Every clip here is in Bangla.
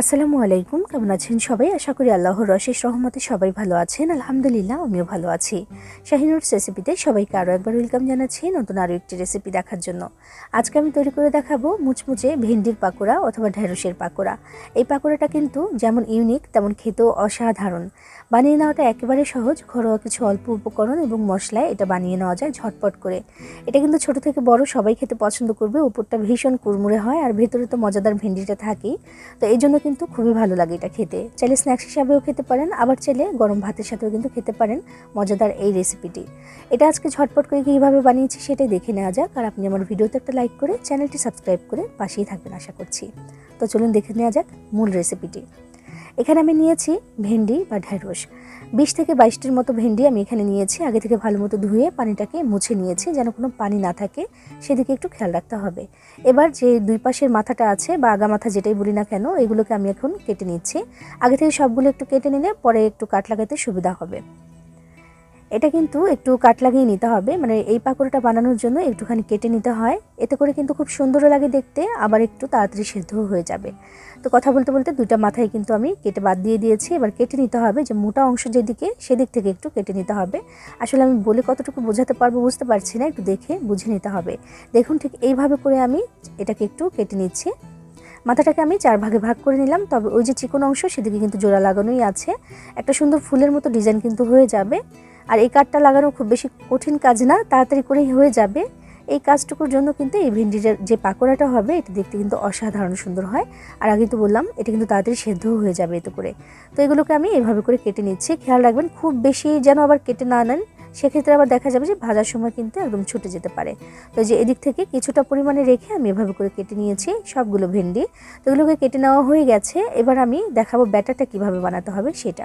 আসসালামু আলাইকুম, কেমন আছেন সবাই? আশা করি আল্লাহর রশেষ রহমতে সবাই ভালো আছেন। আলহামদুলিল্লাহ, আমিও ভালো আছি। শাহিনুর রেসিপিতে সবাইকে আরও একবার ওয়েলকাম জানাচ্ছি নতুন আরও একটি রেসিপি দেখার জন্য। আজকে আমি তৈরি করে দেখাবো মুচমুচে ভেন্ডির পাকোড়া অথবা ঢেঁড়সের পাকোড়া। এই পাকোড়াটা কিন্তু যেমন ইউনিক তেমন খেতেও অসাধারণ। বানিয়ে নেওয়াটা একেবারে সহজ। ঘরোয়া কিছু অল্প উপকরণ এবং মশলায় এটা বানিয়ে নেওয়া যায় ঝটপট করে। এটা কিন্তু ছোট থেকে বড়, সবাই খেতে পছন্দ করবে। উপরটা ভীষণ কুড়মুড়ে হয় আর ভেতরে তো মজাদার ভেন্ডিটা থাকেই। তো এই জন্য কিন্তু খুবই ভালো লাগে এটা খেতে। চাইলে স্ন্যাক্স হিসাবেও খেতে পারেন, আবার চাইলে গরম ভাতের সাথেও কিন্তু খেতে পারেন মজাদার এই রেসিপিটি। এটা আজকে ঝটপট করে কীভাবে বানিয়েছি সেটাই দেখে নেওয়া যাক। আর আপনি আমার ভিডিওতে একটা লাইক করে চ্যানেলটি সাবস্ক্রাইব করে পাশেই থাকবেন আশা করছি। তো চলুন দেখে নেওয়া যাক মূল রেসিপিটি। এখানে আমি নিয়েছি ভেন্ডি বা ঢেঁড়স বিশ থেকে বাইশটির মতো ভেন্ডি আমি এখানে নিয়েছি। আগে থেকে ভালো মতো ধুয়ে পানিটাকে মুছে নিয়েছি যেন কোনো পানি না থাকে। সেদিকে একটু খেয়াল রাখতে হবে। এবার যে দুই পাশের মাথাটা আছে বা আগা মাথা যেটাই বলি না কেন, এগুলোকে আমি এখন কেটে নিচ্ছি। আগে থেকে সবগুলো একটু কেটে নিলে পরে একটু কাট লাগাতে সুবিধা হবে। এটা কিন্তু একটু কাট লাগিয়ে নিতে হবে। মানে এই পাকোড়াটা বানানোর জন্য একটুখানি কেটে নিতে হয়। এতে করে কিন্তু খুব সুন্দরও লাগে দেখতে, আবার একটু তাড়াতাড়ি সেদ্ধ হয়ে যাবে। তো কথা বলতে বলতে দুইটা মাথায় কিন্তু আমি কেটে বাদ দিয়ে দিয়েছি। এবার কেটে নিতে হবে যে মোটা অংশ যেদিকে, সেদিক থেকে একটু কেটে নিতে হবে। আসলে আমি বলে কতটুকু বোঝাতে পারব বুঝতে পারছি না, একটু দেখে বুঝে নিতে হবে। দেখুন ঠিক এইভাবে করে আমি এটাকে একটু কেটে নিচ্ছি। মাথাটাকে আমি চার ভাগে ভাগ করে নিলাম। তবে ওই যে চিকন অংশ, সেদিকে কিন্তু জোড়া লাগানোই আছে। একটা সুন্দর ফুলের মতো ডিজাইন কিন্তু হয়ে যাবে। আর এই কাঠটা লাগানো খুব বেশি কঠিন কাজ না, তাড়াতাড়ি করেই হয়ে যাবে। এই কাজটুকুর জন্য কিন্তু এই ভেন্ডির যে পাকোড়াটা হবে, এটা দেখতে কিন্তু অসাধারণ সুন্দর হয়। আর আগে তো বললাম, এটা কিন্তু তাড়াতাড়ি সেদ্ধও হয়ে যাবে এতে করে। তো এগুলোকে আমি এভাবে করে কেটে নিচ্ছি। খেয়াল রাখবেন, খুব বেশি যেন আবার কেটে না নেন। সেক্ষেত্রে আবার দেখা যাবে যে ভাজার সময় কিন্তু একদম ছুটে যেতে পারে। তো যে এদিক থেকে কিছুটা পরিমাণে রেখে আমি এভাবে করে কেটে নিয়েছি সবগুলো ভেন্ডি। তো এগুলোকে কেটে নেওয়া হয়ে গেছে। এবার আমি দেখাবো ব্যাটারটা কীভাবে বানাতে হবে সেটা।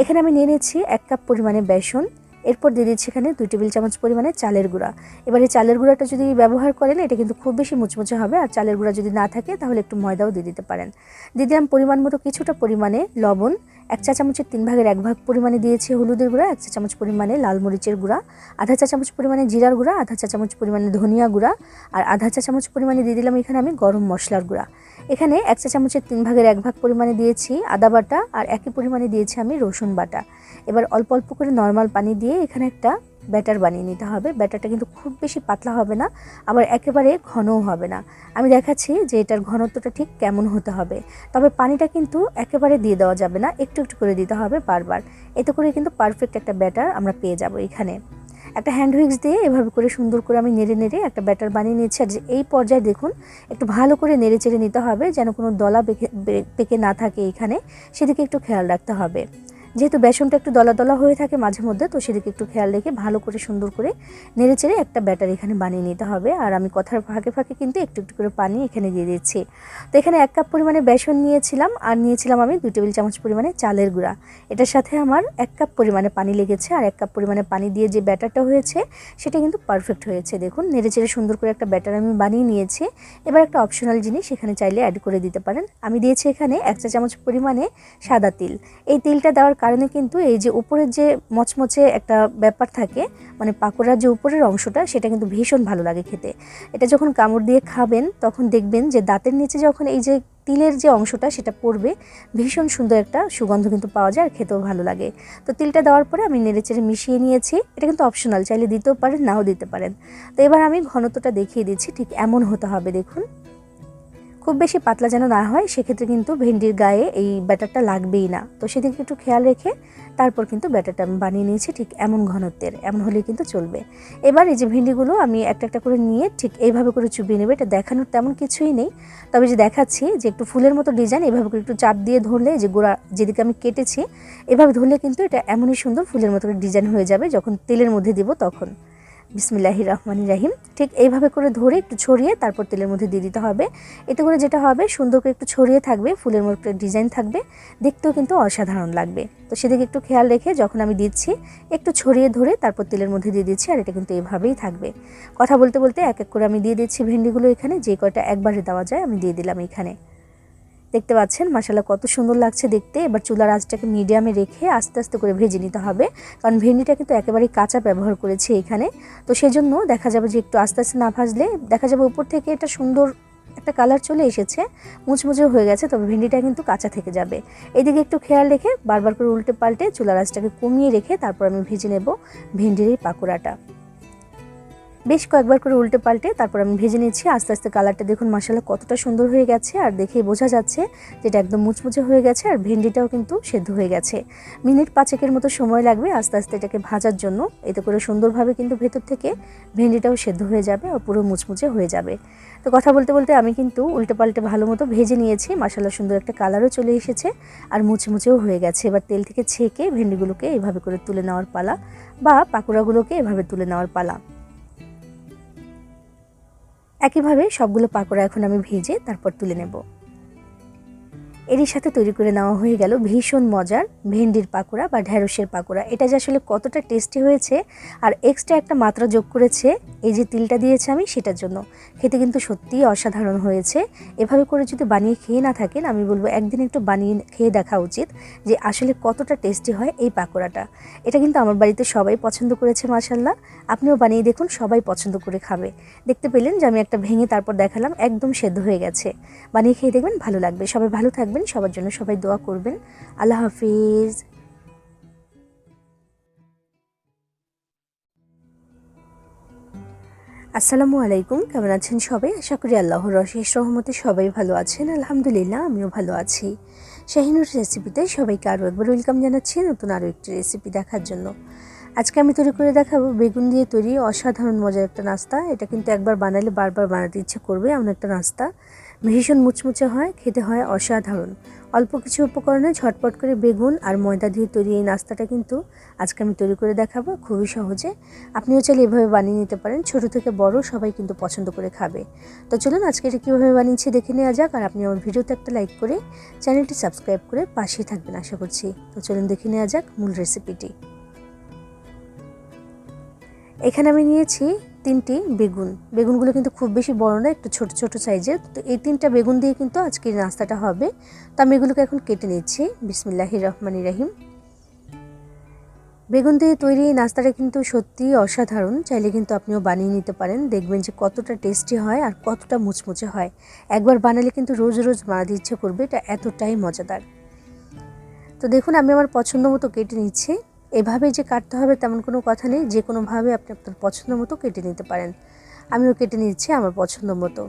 এখানে আমি নিয়ে নিচ্ছি এক কাপ পরিমাণে বেসন, এরপর দিয়ে দিচ্ছি এখানে দুই টেবিল চামচ পরিমাণে চালের গুঁড়া। এবারে চালের গুঁড়াটা যদি ব্যবহার করেন, এটা কিন্তু খুব বেশি মুচমুচে হবে, আর চালের গুঁড়া যদি না থাকে, তাহলে একটু ময়দাও দিয়ে দিতে পারেন। দিয়ে দিলাম পরিমাণ মতো কিছুটা পরিমাণে লবণ এক চা চামচের তিন ভাগের এক ভাগ পরিমাণে দিয়েছি হলুদের গুঁড়া, এক চা চামচ পরিমাণে লাল মরিচের গুঁড়া, আধা চা চামচ পরিমাণে জিরার গুঁড়া, আধা চা চামচ পরিমাণে ধনিয়া গুঁড়া আর আধা চা চামচ পরিমাণে দিয়ে দিলাম এখানে আমি গরম মশলার গুঁড়া। এখানে এক চা চামচের তিন ভাগের এক ভাগ পরিমাণে দিয়েছি আদা বাটা আর একই পরিমাণে দিয়েছি আমি রসুন বাটা। এবার অল্প অল্প করে নর্মাল পানি দিয়ে এখানে একটা ব্যাটার বানিয়ে নিতে হবে। ব্যাটারটা কিন্তু খুব বেশি পাতলা হবে না, আবার একেবারে ঘনও হবে না। আমি দেখাচ্ছি যে এটার ঘনত্বটা ঠিক কেমন হতে হবে। তবে পানিটা কিন্তু একেবারে দিয়ে দেওয়া যাবে না, একটু একটু করে দিতে হবে বারবার। এতে করে কিন্তু পারফেক্ট একটা ব্যাটার আমরা পেয়ে যাব এখানে। একটা হ্যান্ড হুইক্স দিয়ে এভাবে করে সুন্দর করে আমি নেড়ে নেড়ে একটা ব্যাটার বানিয়ে নিচ্ছি আর এই পর্যায়ে দেখুন, একটু ভালো করে নেড়ে চেড়ে নিতে হবে যেন কোনো দলা পেকে না থাকে এখানে। সেদিকে একটু খেয়াল রাখতে হবে। যেহেতু বেসনটা একটু দলা দলা হয়ে থাকে মাঝে মধ্যে, তো সেদিকে একটু খেয়াল রেখে ভালো করে সুন্দর করে নেড়ে চেড়ে একটা ব্যাটার এখানে বানিয়ে নিতে হবে। আর আমি কথার ফাঁকে ফাঁকে কিন্তু একটু একটু করে পানি এখানে দিয়ে দিচ্ছি। তো এখানে এক কাপ পরিমাণে বেসন নিয়েছিলাম, আর নিয়েছিলাম আমি দুই টেবিল চামচ পরিমাণে চালের গুঁড়া। এটার সাথে আমার এক কাপ পরিমাণে পানি লেগেছে, আর এক কাপ পরিমাণে পানি দিয়ে যে ব্যাটারটা হয়েছে, সেটা কিন্তু পারফেক্ট হয়েছে। দেখুন, নেড়ে চেড়ে সুন্দর করে একটা ব্যাটার আমি বানিয়ে নিয়েছি। এবার একটা অপশনাল জিনিস এখানে চাইলে অ্যাড করে দিতে পারেন। আমি দিয়েছি এখানে এক চা চামচ পরিমাণে সাদা তিল। এই তিলটা দেওয়ার কারণে কিন্তু এই যে উপরের যে মচমচে একটা ব্যাপার থাকে মানে পাকোড়ার যে উপরের অংশটা, সেটা কিন্তু ভীষণ ভালো লাগে খেতে। এটা যখন কামড় দিয়ে খাবেন, তখন দেখবেন যে দাঁতের নিচে যখন এই যে তিলের যে অংশটা, সেটা পড়বে, ভীষণ সুন্দর একটা সুগন্ধ কিন্তু পাওয়া যায় আর খেতেও ভালো লাগে। তো তিলটা দেওয়ার পরে আমি নেড়েচেড়ে মিশিয়ে নিয়েছি। এটা কিন্তু অপশনাল চাইলে দিতেও পারেন, নাও দিতে পারেন। তো এবার আমি ঘনত্বটা দেখিয়ে দিচ্ছি, ঠিক এমন হতে হবে, দেখুন। খুব বেশি পাতলা যেন না হয়, সেক্ষেত্রে কিন্তু ভেন্ডির গায়ে এই ব্যাটারটা লাগবেই না। তো সেদিকে একটু খেয়াল রেখে তারপর কিন্তু ব্যাটারটা আমি বানিয়ে নিয়েছি ঠিক এমন ঘনত্বের, এমন হলে কিন্তু চলবে। এবার এই যে ভেন্ডিগুলো আমি একটা একটা করে নিয়ে ঠিক এইভাবে করে চুবিয়ে নেবে, এটা দেখানোর তেমন কিছুই নেই। তবে যে দেখাচ্ছি যে একটু ফুলের মতো ডিজাইন, এভাবে করে একটু চাপ দিয়ে ধরলে যে গোড়া যেদিকে আমি কেটেছি, এভাবে ধরলে কিন্তু এটা এমনই সুন্দর ফুলের মতো ডিজাইন হয়ে যাবে যখন তেলের মধ্যে দিব তখন। বিসমিল্লাহি রহমানি রাহিম। ঠিক এইভাবে করে ধরে একটু ছড়িয়ে তারপর তেলের মধ্যে দিয়ে দিতে হবে। এতে করে যেটা হবে, সুন্দর করে একটু ছড়িয়ে থাকবে, ফুলের মধ্যে ডিজাইন থাকবে। দেখতেও কিন্তু অসাধারণ লাগবে। তো সেদিকে একটু খেয়াল রেখে যখন আমি দিচ্ছি, একটু ছড়িয়ে ধরে তারপর তেলের মধ্যে দিয়ে দিচ্ছি, আর এটা কিন্তু এইভাবেই থাকবে। কথা বলতে বলতে এক এক করে আমি দিয়ে দিচ্ছি ভেন্ডিগুলো এখানে। যে কয়টা একবারে দেওয়া যায় আমি দিয়ে দিলাম এখানে। দেখতে পাচ্ছেন মশালা কত সুন্দর লাগছে দেখতে। এবার চুলার আঁচটাকে মিডিয়ামে রেখে আস্তে আস্তে করে ভেজে নিতে হবে। কারণ ভেন্ডিটা কিন্তু একেবারেই কাঁচা ব্যবহার করেছি এখানে। তো সেজন্য দেখা যাবে যে একটু আস্তে আস্তে না ভাজলে দেখা যাবে উপর থেকে এটা সুন্দর একটা কালার চলে এসেছে মুচমুচে হয়ে গেছে, তবে ভেন্ডিটা কিন্তু কাঁচা থেকে যাবে। এদিকে একটু খেয়াল রেখে বারবার করে উল্টে পাল্টে চুলা রাসটাকে কমিয়ে রেখে তারপর আমি ভেজে নেব ভেন্ডির এই পাকোড়াটা। বেশ কয়েকবার করে উল্টে পাল্টে তারপর আমি ভেজে নিচ্ছি। আস্তে আস্তে কালারটা দেখুন মশলা কতটা সুন্দর হয়ে গেছে। আর দেখে বোঝা যাচ্ছে যেটা একদম মুচমুচে হয়ে গেছে আর ভেন্ডিটাও কিন্তু সেদ্ধ হয়ে গেছে। মিনিট পাঁচেকের মতো সময় লাগবে আস্তে আস্তে এটাকে ভাজার জন্য। এতে করে সুন্দরভাবে কিন্তু ভেতর থেকে ভেন্ডিটাও সেদ্ধ হয়ে যাবে আর পুরো মুচমুচে হয়ে যাবে। তো কথা বলতে বলতে আমি কিন্তু উল্টে পাল্টে ভালো মতো ভেজে নিয়েছি। মশলা সুন্দর একটা কালারও চলে এসেছে আর মুচমুচেও হয়ে গেছে। এবার তেল থেকে ছেঁকে ভেন্ডিগুলোকে এভাবে করে তুলে নেওয়ার পালা বা পাকোড়াগুলোকে এভাবে তুলে নেওয়ার পালা। একইভাবে সবগুলো পাকোড়া এখন আমি ভেজে তারপর তুলে নেব। এরই সাথে তৈরি করে নেওয়া হয়ে গেল ভীষণ মজার ভেন্ডির পাকোড়া বা ঢ্যাঁড়সের পাকোড়া। এটা যে আসলে কতটা টেস্টি হয়েছে আর এক্সট্রা একটা মাত্রা যোগ করেছে, এই যে তিলটা দিয়েছে আমি সেটার জন্য। খেতে কিন্তু সত্যিই অসাধারণ হয়েছে। এভাবে করে যদি বানিয়ে খেয়ে না থাকেন, আমি বলব একদিন একটু বানিয়ে খেয়ে দেখা উচিত যে আসলে কতটা টেস্টি হয় এই পাকোড়াটা। এটা কিন্তু আমার বাড়িতে সবাই পছন্দ করেছে মাসাল্লাহ আপনিও বানিয়ে দেখুন, সবাই পছন্দ করে খাবে। দেখতে পেলেন যে আমি একটা ভেঙে তারপর দেখালাম, একদম সেদ্ধ হয়ে গেছে। বানিয়ে খেয়ে দেখবেন ভালো লাগবে। সবাই ভালো থাকবেন, সবার জন্য সবাই দোয়া করবেন। আল্লাহ হাফিজ। আসসালামু আলাইকুম, কেমন আছেন সবাই? আশা করি আল্লাহর রশেষ রহমতে সবাই ভালো আছেন। আলহামদুলিল্লাহ, আমিও ভালো আছি। শাহিনুর রেসিপিতে সবাইকে আরও একবার ওয়েলকাম জানাচ্ছি নতুন আরও একটি রেসিপি দেখার জন্য। আজকে আমি তৈরি করে দেখাবো বেগুন দিয়ে তৈরি অসাধারণ মজার একটা নাস্তা। এটা কিন্তু একবার বানালে বারবার বানাতে ইচ্ছে করবে এমন একটা নাস্তা। ভীষণ মুচমুচে হয়, খেতে হয় অসাধারণ। অল্প কিছু উপকরণে ঝটপট করে বেগুন আর ময়দা দিয়ে তৈরি এই নাস্তাটা কিন্তু আজকে আমি তৈরি করে দেখাবো, খুবই সহজে। আপনিও চাইলে এভাবে বানিয়ে নিতে পারেন, ছোট থেকে বড় সবাই কিন্তু পছন্দ করে খাবে। তো চলুন আজকে এটা কীভাবে বানিয়েছি দেখে নেওয়া যাক, আর আপনি আমার ভিডিওতে একটা লাইক করে চ্যানেলটি সাবস্ক্রাইব করে পাশেই থাকবেন আশা করছি। তো চলুন দেখে নেওয়া যাক মূল রেসিপিটি এখানে আমি নিয়েছি তিনটি বেগুন। বেগুনগুলো কিন্তু খুব বেশি বড় না একটু ছোট ছোট সাইজের। তো এই তিনটা বেগুন দিয়ে কিন্তু আজকের নাস্তাটা হবে। তো আমি এগুলোকে এখন কেটে নিচ্ছি। বিসমিল্লাহি রহমান রাহিম। বেগুন দিয়ে তৈরি এই নাস্তাটা কিন্তু সত্যিই অসাধারণ। চাইলে কিন্তু আপনিও বানিয়ে নিতে পারেন। দেখবেন যে কতটা টেস্টি হয় আর কতটা মুচমুচে হয়। একবার বানালে কিন্তু রোজ রোজ বানাতে ইচ্ছে করবে। এটা এতটাই মজাদার। তো দেখুন, আমি আমার পছন্দ মতো কেটে নিচ্ছি। এভাবে যে কাটতে হবে তেমন কোনো কথা নেই। যে কোনোভাবে আপনি আপনার পছন্দ মতো কেটে নিতে পারেন। আমিও কেটে নিচ্ছি আমার পছন্দ মতো।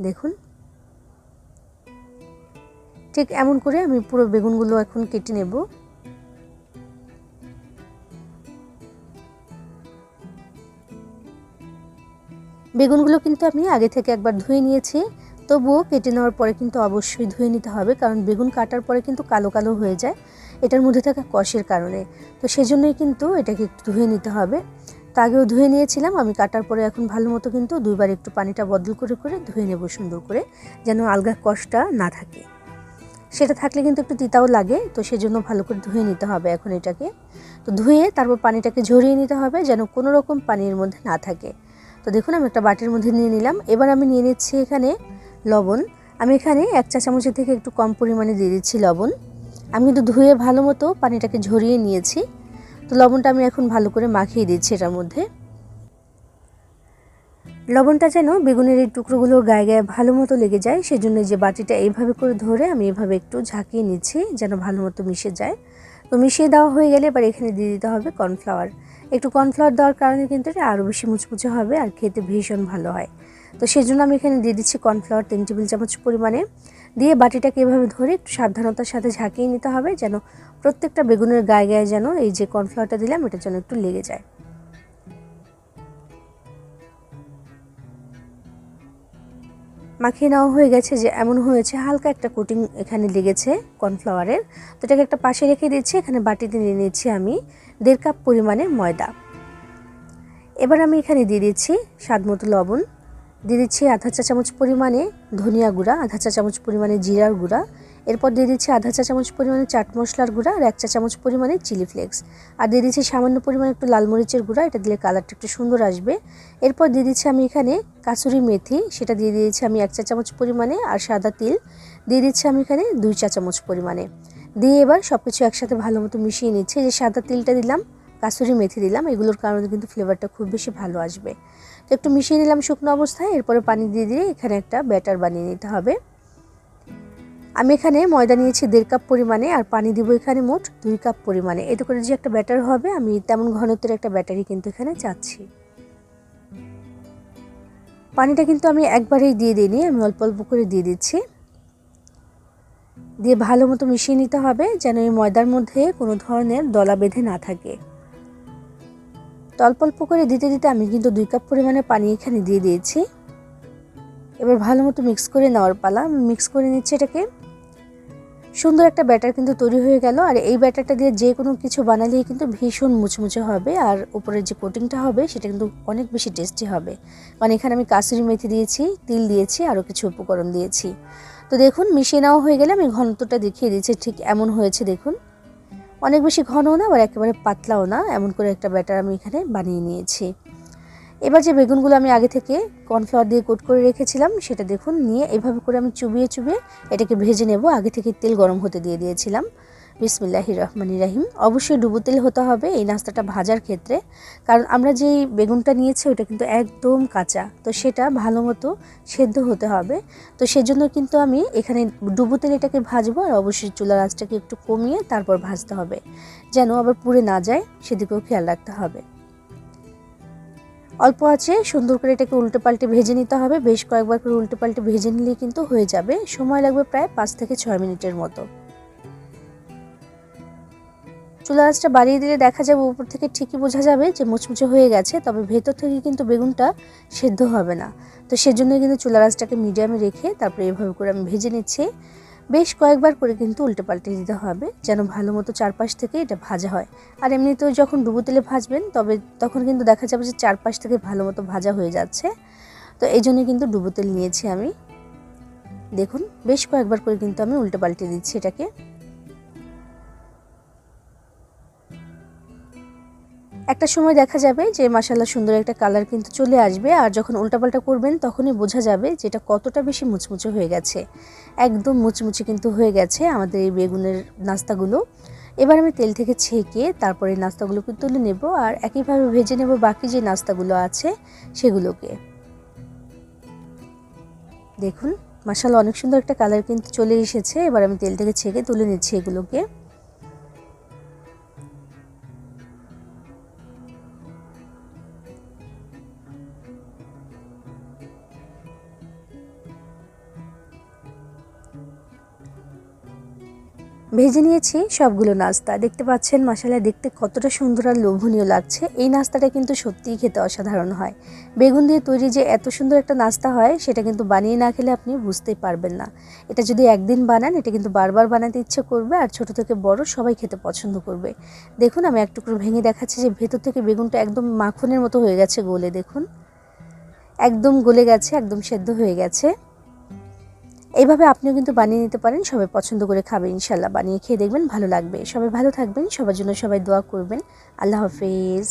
দেখুন। ঠিক এমন করে আমি পুরো বেগুনগুলো এখন কেটে নেব। বেগুনগুলো কিন্তু আমি আগে থেকে একবার ধুয়ে নিয়েছি। তবুও কেটে নেওয়ার পরে কিন্তু অবশ্যই ধুয়ে নিতে হবে, কারণ বেগুন কাটার পরে কিন্তু কালো কালো হয়ে যায়। এটার মধ্যে থাকা কষের কারণে। তো সেজন্যই কিন্তু এটাকে একটু ধুয়ে নিতে হবে। তো আগেও ধুয়ে নিয়েছিলাম, আমি কাটার পরে এখন ভালো মতো কিন্তু দুইবার একটু পানিটা বদল করে করে ধুয়ে নেব সুন্দর করে, যেন আলগা কষটা না থাকে। সেটা থাকলে কিন্তু একটু তিতাও লাগে, তো সেজন্য ভালো করে ধুয়ে নিতে হবে এখন এটাকে। তো ধুয়ে তারপর পানিটাকে ঝরিয়ে নিতে হবে, যেন কোনো রকম পানির মধ্যে না থাকে। তো দেখুন, আমি একটা বাটির মধ্যে নিয়ে নিলাম। এবার আমি নিয়ে নিচ্ছি এখানে লবণ। আমি এখানে এক চা চামচের থেকে একটু কম পরিমাণে দিয়ে দিচ্ছি লবণ। আমি কিন্তু ধুয়ে ভালো মতো পানিটাকে ঝরিয়ে নিয়েছি। তো লবণটা আমি এখন ভালো করে মাখিয়ে দিচ্ছি এটার মধ্যে। লবণটা যেন বেগুনের এই টুকরোগুলোর গায়ে গায়ে ভালো মতো লেগে যায়, সেজন্য যে বাটিটা এইভাবে করে ধরে আমি এভাবে একটু ঝাঁকিয়ে নিচ্ছি, যেন ভালো মতো মিশে যায়। তো মিশিয়ে দেওয়া হয়ে গেলে এবার এখানে দিয়ে দিতে হবে কর্নফ্লাওয়ার। একটু কর্নফ্লাওয়ার দেওয়ার কারণে কিন্তু এটা আরও বেশি মুচমুচে হবে আর খেতে ভীষণ ভালো হয়। তো সেজন্য আমি এখানে দিয়ে দিচ্ছি কর্নফ্লাওয়ার তিন টেবিল চামচ পরিমাণে। দিয়ে বাটিটাকে এভাবে ধরে একটু সাবধানতার সাথে ঝাঁকিয়ে নিতে হবে যেন প্রত্যেকটা বেগুনের গায়ে গায়ে যেন এই যে কর্নফ্লাওয়ারটা দিলাম এটার জন্য একটু লেগে যায়। মাখিয়ে নেওয়া হয়ে গেছে যে এমন হয়েছে, হালকা একটা কোটিং এখানে লেগেছে কর্নফ্লাওয়ারের তো এটাকে একটা পাশে রেখে দিচ্ছি, এখানে বাটিতে নিয়ে নিচ্ছি আমি দেড় কাপ পরিমাণে ময়দা। এবার আমি এখানে দিয়ে দিচ্ছি স্বাদ মতো লবণ। দিয়ে দিচ্ছি আধা চা চামচ পরিমাণে ধনিয়া গুঁড়া, আধা চা চামচ পরিমাণে জিরার গুঁড়া। এরপর দিয়ে দিচ্ছি আধা চা চামচ পরিমাণে চাট মশলার গুঁড়া আর এক চা চামচ পরিমাণে চিলি ফ্লেক্স। আর দিয়ে দিচ্ছি সামান্য পরিমাণে একটু লাল মরিচের গুঁড়া, এটা দিলে কালারটা একটু সুন্দর আসবে। এরপর দিয়ে দিচ্ছি আমি এখানে কাসুরি মেথি, সেটা দিয়ে দিয়েছি আমি এক চা চামচ পরিমাণে আর সাদা তিল। দিয়ে দিচ্ছি আমি এখানে দুই চা চামচ পরিমাণে। দিয়ে এবার সব কিছু একসাথে ভালো মতো মিশিয়ে নিচ্ছি। যে সাদা তিলটা দিলাম, কাসুরি মেথি দিলাম, এগুলোর কারণে কিন্তু ফ্লেভারটা খুব বেশি ভালো আসবে। একটু মিশিয়ে নিলাম শুকনো অবস্থায়, এরপরে পানি দিয়ে দিয়ে এখানে একটা ব্যাটার বানিয়ে নিতে হবে। আমি এখানে ময়দা নিয়েছি দেড় কাপ পরিমাণে আর পানি দিব এখানে মোট দুই কাপ পরিমাণে। এতে করে যে একটা ব্যাটার হবে, আমি তেমন ঘনত্বের একটা ব্যাটারি কিন্তু এখানে চাচ্ছি। পানিটা কিন্তু আমি একবারেই দিয়ে দিইনি, আমি অল্প অল্প করে দিয়ে দিচ্ছি। দিয়ে ভালো মতো মিশিয়ে নিতে হবে, যেন এই ময়দার মধ্যে কোনো ধরনের দলা বেঁধে না থাকে। তো অল্প অল্প করে দিতে দিতে আমি কিন্তু দুই কাপ পরিমাণে পানি এখানে দিয়ে দিয়েছি। এবার ভালো মতো মিক্স করে নেওয়ার পালা। মিক্স করে নিচ্ছি এটাকে। সুন্দর একটা ব্যাটার কিন্তু তৈরি হয়ে গেল। আর এই ব্যাটারটা দিয়ে যে কোনো কিছু বানালেই কিন্তু ভীষণ মুচমুচে হবে। আর উপরের যে কোটিংটা হবে, সেটা কিন্তু অনেক বেশি টেস্টি হবে। কারণ এখানে আমি কাসুরি মেথি দিয়েছি, তিল দিয়েছি, আরও কিছু উপকরণ দিয়েছি। তো দেখুন, মিশিয়ে নেওয়া হয়ে গেলে আমি ঘনত্বটা দেখিয়ে দিয়েছি ঠিক এমন হয়েছে, দেখুন। অনেক বেশি ঘনও না, আবার একেবারে পাতলাও না। এমন করে একটা ব্যাটার আমি এখানে বানিয়ে নিয়েছি। এবার যে বেগুনগুলো আমি আগে থেকে কর্নফ্লাওয়ার দিয়ে কোট করে রেখেছিলাম, সেটা দেখুন, নিয়ে এভাবে করে আমি চুবিয়ে চুবিয়ে এটাকে ভেজে নেব। আগে থেকে তেল গরম হতে দিয়ে দিয়েছিলাম। বিসমিল্লাহি রহমানি রাহিম। অবশ্যই ডুবো তেল হতে হবে এই নাস্তাটা ভাজার ক্ষেত্রে। কারণ আমরা যেই বেগুনটা নিয়েছি ওটা কিন্তু একদম কাঁচা। তো সেটা ভালো মতো সেদ্ধ হতে হবে। তো সেজন্য কিন্তু আমি এখানে ডুবো তেল এটাকে ভাজবো আর অবশ্যই চুলার আঁচটাকে একটু কমিয়ে তারপর ভাজতে হবে। যেন আবার পুড়ে না যায়, সেদিকেও খেয়াল রাখতে হবে। অল্প আছে, সুন্দর করে এটাকে উল্টে পাল্টে ভেজে নিতে হবে। বেশ কয়েকবার করে উল্টে পাল্টে ভেজে নিলেই কিন্তু হয়ে যাবে। সময় লাগবে প্রায় পাঁচ থেকে ছয় মিনিটের মতো। চুলা আঁচটা বাড়িয়ে দিলে দেখা যাবে উপর থেকে ঠিকই বোঝা যাবে যে মুচমুচে হয়ে গেছে, তবে ভেতর থেকে কিন্তু বেগুনটা সেদ্ধ হবে না। তো সেজন্য কিন্তু চুলা আঁচটাকে মিডিয়ামে রেখে তারপরে এভাবে করে আমি ভেজে নিচ্ছি। বেশ কয়েকবার করে কিন্তু উল্টে পাল্টে দিতে হবে, যেন ভালো মতো চারপাশ থেকে এটা ভাজা হয়। আর এমনিতেও যখন ডুবো তেলে ভাজবেন, তবে তখন কিন্তু দেখা যাবে যে চারপাশ থেকে ভালো মতো ভাজা হয়ে যাচ্ছে। তো এই জন্য কিন্তু ডুবো তেল নিয়েছি আমি। দেখুন, বেশ কয়েকবার করে কিন্তু আমি উল্টে পাল্টে দিচ্ছি এটাকে। একটা সময় দেখা যাবে যে মাসাল্লা সুন্দর একটা কালার কিন্তু চলে আসবে। আর যখন উল্টাপাল্টা করবেন, তখনই বোঝা যাবে যে, এটা কতটা বেশি মুচমুচে হয়ে গেছে। একদম মুচমুচে কিন্তু হয়ে গেছে আমাদের এই বেগুনের নাস্তাগুলো। এবার আমি তেল থেকে ছেঁকে তারপরে নাস্তাগুলোকে তুলে নেব আর একইভাবে ভেজে নেব বাকি যে নাস্তাগুলো আছে, সেগুলোকে। দেখুন মাসাল্লা অনেক সুন্দর একটা কালার কিন্তু চলে এসেছে। এবার আমি তেল থেকে ছেঁকে তুলে নিচ্ছি এগুলোকে। ভেজে নিয়েছি সবগুলো নাস্তা। দেখতে পাচ্ছেন মশালা দেখতে কতটা সুন্দর আর লোভনীয় লাগছে। এই নাস্তাটা কিন্তু সত্যিই খেতে অসাধারণ হয়। বেগুন দিয়ে তৈরি যে এত সুন্দর একটা নাস্তা হয়, সেটা কিন্তু বানিয়ে না খেলে আপনি বুঝতেই পারবেন না। এটা যদি একদিন বানান, এটা কিন্তু বারবার বানাতে ইচ্ছে করবে, আর ছোট থেকে বড় সবাই খেতে পছন্দ করবে। দেখুন, আমি এক ভেঙে দেখাচ্ছি যে ভেতর থেকে বেগুনটা একদম মাখনের মতো হয়ে গেছে গলে, দেখুন। একদম গলে গেছে, একদম সেদ্ধ হয়ে গেছে। এইভাবে আপনিও কিন্তু বানিয়ে নিতে পারেন, সবাই পছন্দ করে খাবে ইনশাল্লাহ বানিয়ে খেয়ে দেখবেন ভালো লাগবে। সবাই ভালো থাকবেন, সবার জন্য সবাই দোয়া করবেন। আল্লাহ হাফেজ।